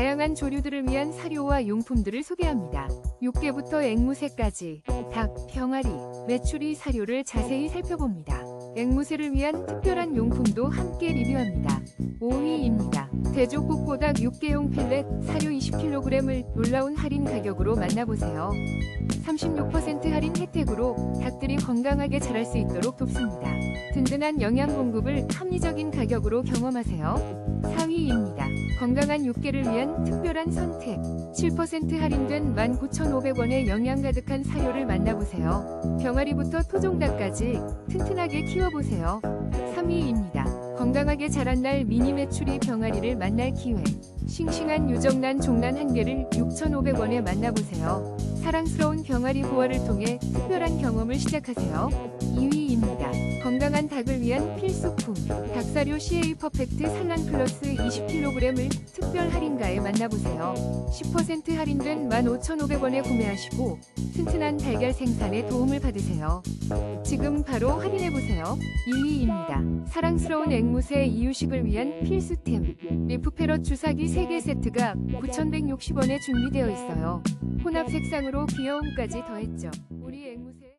다양한 조류들을 위한 사료와 용품들을 소개합니다. 육개부터 앵무새까지 닭, 병아리, 메추리 사료를 자세히 살펴봅니다. 앵무새를 위한 특별한 용품도 함께 리뷰합니다. 5위입니다. 대조국고닭 육개용 펠렛 사료 20kg을 놀라운 할인 가격으로 만나보세요. 36% 할인 혜택으로 닭들이 건강하게 자랄 수 있도록 돕습니다. 든든한 영양 공급을 합리적인 가격으로 경험하세요. 4위입니다. 건강한 육개를 위한 특별한 선택. 7% 할인된 19,500원의 영양 가득한 사료를 만나보세요. 병아리부터 토종닭까지 튼튼하게 키워보세요. 3위입니다. 건강하게 자란 날 미니 메추리 병아리를 만날 기회. 싱싱한 유정란 종란 한 개를 6,500원에 만나보세요. 사랑스러운 병아리 부화를 통해 특별한 경험을 시작하세요. 2위입니다. 건강한 닭을 위한 필수품. 닭사료 CA 퍼펙트 산란 플러스 20kg을 특별 할인가에 만나보세요. 10% 할인된 15,500원에 구매하시고 튼튼한 달걀 생산에 도움을 받으세요. 지금 바로 할인해보세요. 2위입니다. 사랑스러운 앵무새 이유식을 위한 필수템. 리프 패럿 주사기 3개 세트가 9,160원에 준비되어 있어요. 혼합 색상으로 귀여움까지 더했죠. 우리 앵무새